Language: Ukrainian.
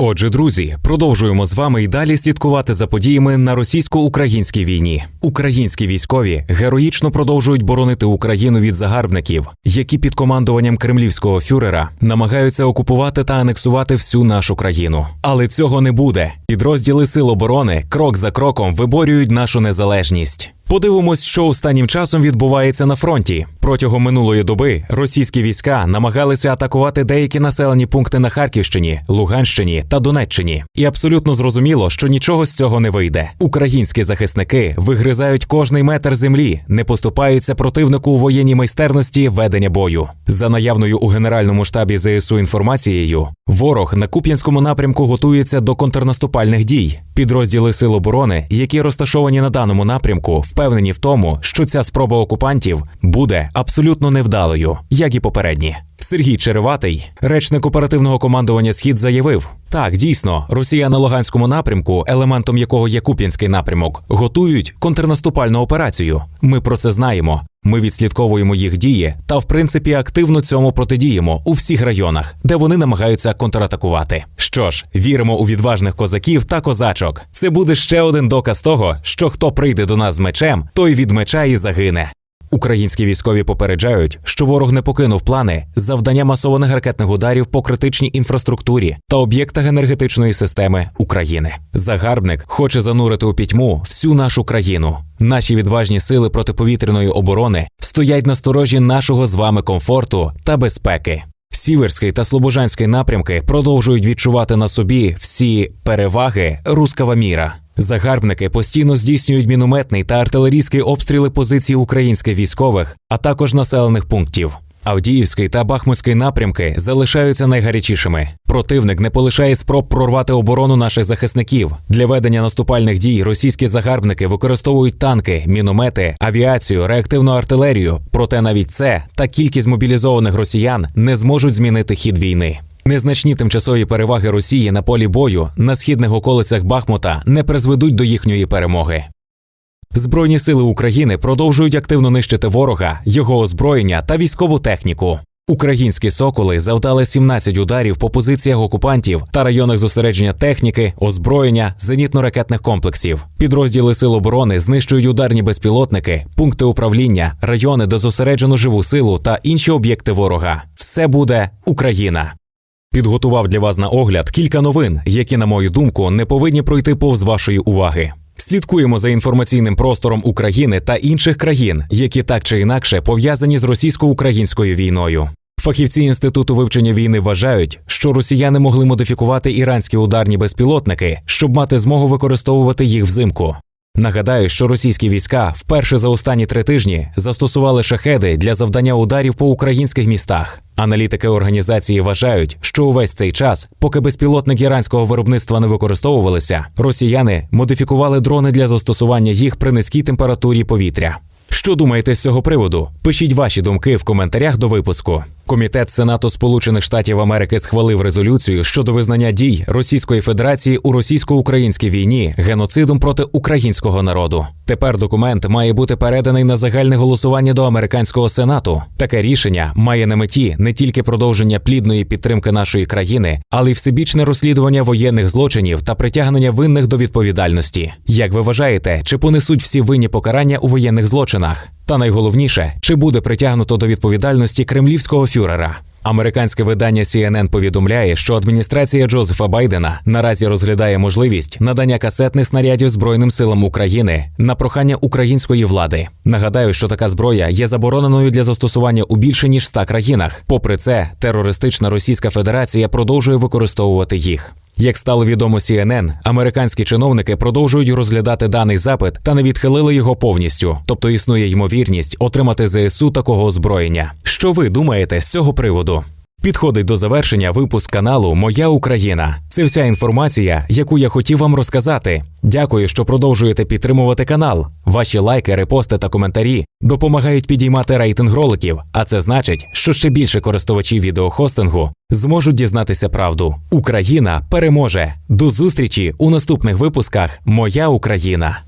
Отже, друзі, продовжуємо з вами і далі слідкувати за подіями на російсько-українській війні. Українські військові героїчно продовжують боронити Україну від загарбників, які під командуванням кремлівського фюрера намагаються окупувати та анексувати всю нашу країну. Але цього не буде. Підрозділи Сил оборони крок за кроком виборюють нашу незалежність. Подивимось, що останнім часом відбувається на фронті. Протягом минулої доби російські війська намагалися атакувати деякі населені пункти на Харківщині, Луганщині та Донеччині. І абсолютно зрозуміло, що нічого з цього не вийде. Українські захисники вигризають кожний метр землі, не поступаються противнику у воєнній майстерності ведення бою. За наявною у генеральному штабі ЗСУ інформацією, ворог на Куп'янському напрямку готується до контрнаступальних дій. Підрозділи Сил оборони, які розташовані на даному напрямку, впевнені в тому, що ця спроба окупантів буде абсолютно невдалою, як і попередні. Сергій Череватий, речник оперативного командування Схід, заявив: так, дійсно, Росія на Луганському напрямку, елементом якого є Куп'янський напрямок, готують контрнаступальну операцію. Ми про це знаємо. Ми відслідковуємо їх дії та, в принципі, активно цьому протидіємо у всіх районах, де вони намагаються контратакувати. Що ж, віримо у відважних козаків та козачок. Це буде ще один доказ того, що хто прийде до нас з мечем, той від меча і загине. Українські військові попереджають, що ворог не покинув плани завдання масованих ракетних ударів по критичній інфраструктурі та об'єктах енергетичної системи України. Загарбник хоче занурити у пітьму всю нашу країну. Наші відважні сили протиповітряної оборони стоять на сторожі нашого з вами комфорту та безпеки. Сіверський та Слобожанський напрямки продовжують відчувати на собі всі переваги рускава міра. Загарбники постійно здійснюють мінометний та артилерійський обстріли позицій українських військових, а також населених пунктів. Авдіївський та Бахмутський напрямки залишаються найгарячішими. Противник не полишає спроб прорвати оборону наших захисників. Для ведення наступальних дій російські загарбники використовують танки, міномети, авіацію, реактивну артилерію. Проте навіть це та кількість мобілізованих росіян не зможуть змінити хід війни. Незначні тимчасові переваги Росії на полі бою на східних околицях Бахмута не призведуть до їхньої перемоги. Збройні сили України продовжують активно нищити ворога, його озброєння та військову техніку. Українські соколи завдали 17 ударів по позиціях окупантів та районах зосередження техніки, озброєння, зенітно-ракетних комплексів. Підрозділи сил оборони знищують ударні безпілотники, пункти управління, райони, де зосереджено живу силу та інші об'єкти ворога. Все буде Україна. Підготував для вас на огляд кілька новин, які, на мою думку, не повинні пройти повз вашої уваги. Слідкуємо за інформаційним простором України та інших країн, які так чи інакше пов'язані з російсько-українською війною. Фахівці інституту вивчення війни вважають, що росіяни могли модифікувати іранські ударні безпілотники, щоб мати змогу використовувати їх взимку. Нагадаю, що російські війська вперше за останні три тижні застосували шахеди для завдання ударів по українських містах. Аналітики організації вважають, що увесь цей час, поки безпілотники іранського виробництва не використовувалися, росіяни модифікували дрони для застосування їх при низькій температурі повітря. Що думаєте з цього приводу? Пишіть ваші думки в коментарях до випуску. Комітет Сенату Сполучених Штатів Америки схвалив резолюцію щодо визнання дій Російської Федерації у російсько-українській війні геноцидом проти українського народу. Тепер документ має бути переданий на загальне голосування до американського сенату. Таке рішення має на меті не тільки продовження плідної підтримки нашої країни, але й всебічне розслідування воєнних злочинів та притягнення винних до відповідальності. Як ви вважаєте, чи понесуть всі винні покарання у воєнних злочинах? Та найголовніше, чи буде притягнуто до відповідальності кремлівського фюрера? Американське видання CNN повідомляє, що адміністрація Джозефа Байдена наразі розглядає можливість надання касетних снарядів Збройним силам України на прохання української влади. Нагадаю, що така зброя є забороненою для застосування у більше ніж 100 країнах. Попри це, терористична Російська Федерація продовжує використовувати їх. Як стало відомо CNN, американські чиновники продовжують розглядати даний запит та не відхилили його повністю, тобто існує ймовірність отримати ЗСУ такого озброєння. Що ви думаєте з цього приводу? Підходить до завершення випуск каналу Моя Україна. Це вся інформація, яку я хотів вам розказати. Дякую, що продовжуєте підтримувати канал. Ваші лайки, репости та коментарі допомагають підіймати рейтинг роликів, а це значить, що ще більше користувачів відеохостингу зможуть дізнатися правду. Україна переможе. До зустрічі у наступних випусках Моя Україна.